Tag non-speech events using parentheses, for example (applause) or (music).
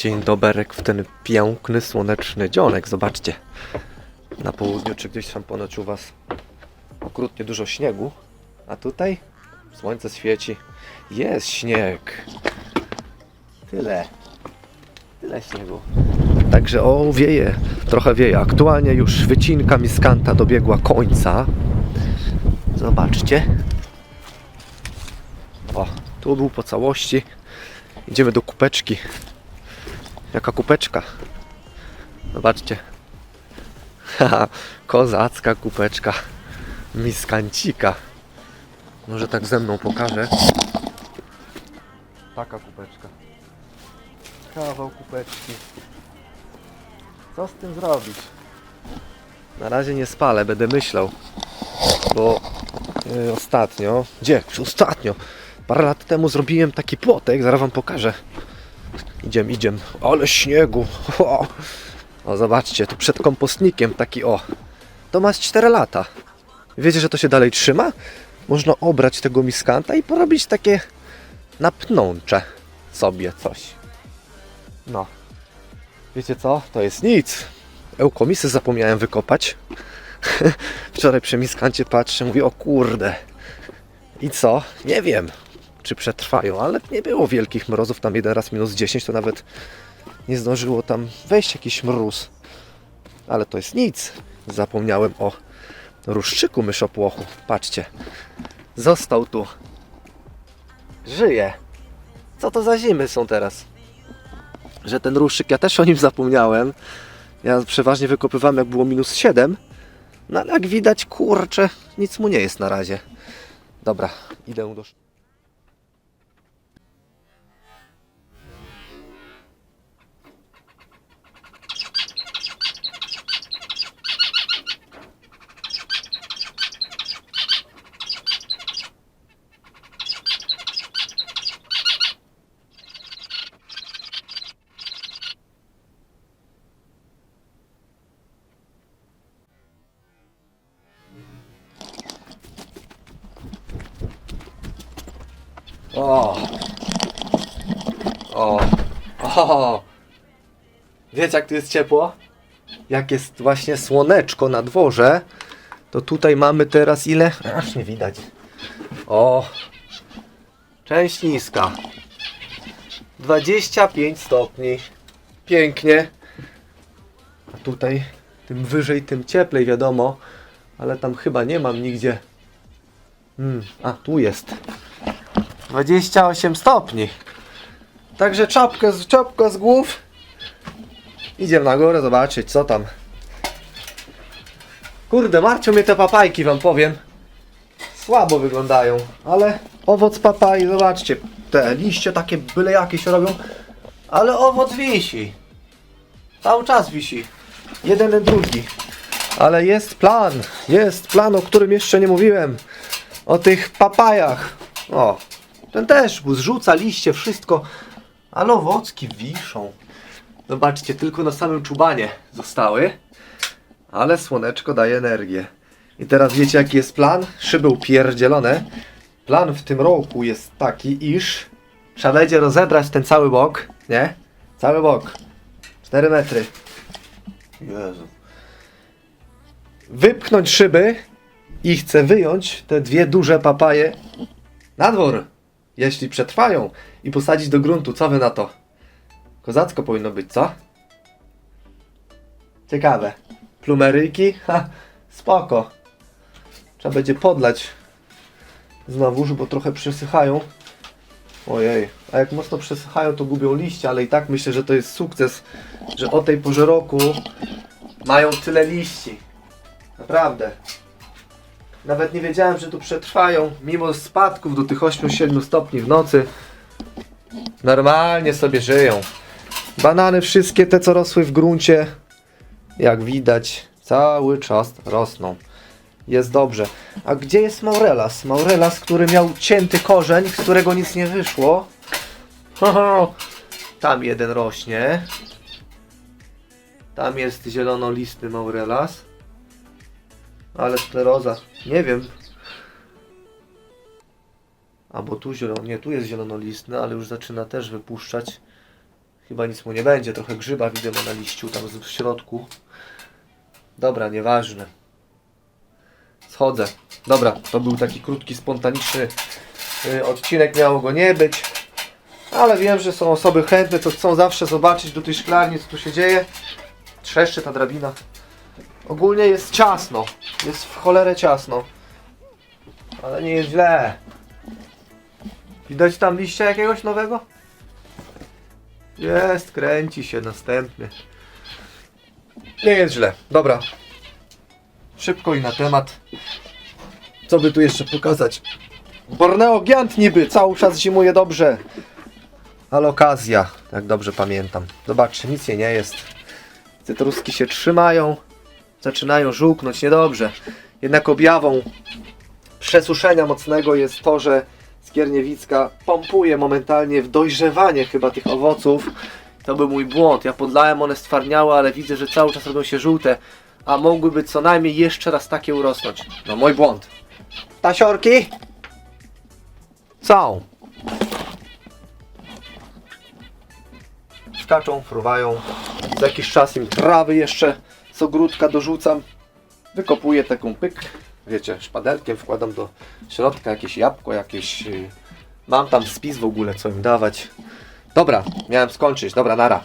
Dzień doberek w ten piękny, słoneczny dzionek. Zobaczcie. Na południu czy gdzieś tam ponoć u Was okrutnie dużo śniegu. A tutaj słońce świeci. Jest śnieg. Tyle. Tyle śniegu. Także o, wieje. Trochę wieje. Aktualnie już wycinka miskanta dobiegła końca. Zobaczcie. O, tu był po całości. Idziemy do kupeczki. Jaka kupeczka? Zobaczcie. Haha, kozacka kupeczka. Miskancika. Może tak ze mną pokażę. Taka kupeczka. Kawał kupeczki. Co z tym zrobić? Na razie nie spalę, będę myślał. Bo yy, ostatnio, gdzie? Ostatnio, parę lat temu zrobiłem taki płotek, zaraz wam pokażę. Idziem, idziem. Ale śniegu. O, o zobaczcie, tu przed kompostnikiem taki o. To ma z 4 lata. Wiecie, że to się dalej trzyma? Można obrać tego miskanta i porobić takie napnącze sobie coś. No. Wiecie co? To jest nic. Ełkomisy zapomniałem wykopać. (laughs) Wczoraj przy miskancie patrzę, mówię, o kurde. I co? Nie wiem, czy przetrwają, ale nie było wielkich mrozów, tam jeden raz minus 10, to nawet nie zdążyło tam wejść jakiś mróz. Ale to jest nic. Zapomniałem o ruszczyku myszopłochu. Patrzcie. Został tu. Żyje. Co to za zimy są teraz? Że ten ruszyk, ja też o nim zapomniałem. Ja przeważnie wykopywałem jak było minus 7. No ale jak widać, kurczę, nic mu nie jest na razie. Dobra, idę do... O! O! O! Wiecie jak tu jest ciepło? Jak jest właśnie słoneczko na dworze, to tutaj mamy teraz ile? (laughs) Aż nie widać. O! Część niska. 25 stopni. Pięknie. A tutaj tym wyżej, tym cieplej wiadomo, ale tam chyba nie mam nigdzie. Hmm, a tu jest. 28 stopni. Także czapkę z, czapka z głów. Idziemy na górę zobaczyć co tam. Kurde, martwią mnie te papajki, wam powiem. Słabo wyglądają, ale owoc papai, zobaczcie. Te liście takie byle jakieś robią, ale owoc wisi. Cały czas wisi. Jeden drugi. Ale jest plan, jest plan, o którym jeszcze nie mówiłem. O tych papajach. O, ten też zrzuca liście, wszystko, ale owocki wiszą. Zobaczcie, tylko na samym czubanie zostały, ale słoneczko daje energię. I teraz wiecie jaki jest plan? Szyby upierdzielone. Plan w tym roku jest taki, iż trzeba będzie rozebrać ten cały bok, nie? Cały bok. 4 metry. Jezu. Wypchnąć szyby i chcę wyjąć te dwie duże papaje na dwór jeśli przetrwają i posadzić do gruntu. Co wy na to? Kozacko powinno być, co? Ciekawe. Plumeryjki? (laughs) Ha, spoko. Trzeba będzie podlać znowuż, bo trochę przesychają. Ojej, a jak mocno przesychają, to gubią liście, ale i tak myślę, że to jest sukces, że o tej porze roku mają tyle liści. Naprawdę. Nawet nie wiedziałem, że tu przetrwają, mimo spadków do tych 8-7 stopni w nocy. Normalnie sobie żyją. Banany wszystkie te, co rosły w gruncie, jak widać, cały czas rosną. Jest dobrze. A gdzie jest Maurelas? Maurelas, który miał cięty korzeń, z którego nic nie wyszło. Tam jeden rośnie. Tam jest zielonolistny Maurelas. Ale skleroza. Nie wiem. A bo tu zielono, nie, tu jest zielonolistny, ale już zaczyna też wypuszczać. Chyba nic mu nie będzie, trochę grzyba widzę na liściu tam w środku. Dobra, nieważne. Schodzę. Dobra, to był taki krótki, spontaniczny y, odcinek, miało go nie być. Ale wiem, że są osoby chętne, co chcą zawsze zobaczyć do tej szklarni, co tu się dzieje. Trzeszczy ta drabina. Ogólnie jest ciasno. Jest w cholerę ciasno. Ale nie jest źle. Widać tam liścia jakiegoś nowego? Jest, kręci się następny. Nie jest źle. Dobra. Szybko i na temat. Co by tu jeszcze pokazać? Borneo Giant niby cały czas zimuje dobrze. Ale okazja, jak dobrze pamiętam. Zobaczcie, nic jej nie jest. Cytruski się trzymają. Zaczynają żółknąć niedobrze. Jednak objawą przesuszenia mocnego jest to, że Skierniewicka pompuje momentalnie w dojrzewanie chyba tych owoców. To był mój błąd. Ja podlałem, one stwarniały, ale widzę, że cały czas robią się żółte, a mogłyby co najmniej jeszcze raz takie urosnąć. No mój błąd. Tasiorki? Są. Skaczą, fruwają. Za jakiś czas im trawy jeszcze z ogródka dorzucam. Wykopuję taką pyk, wiecie, szpadelkiem wkładam do środka jakieś jabłko, jakieś... Yy, mam tam spis w ogóle, co im dawać. Dobra, miałem skończyć. Dobra, nara.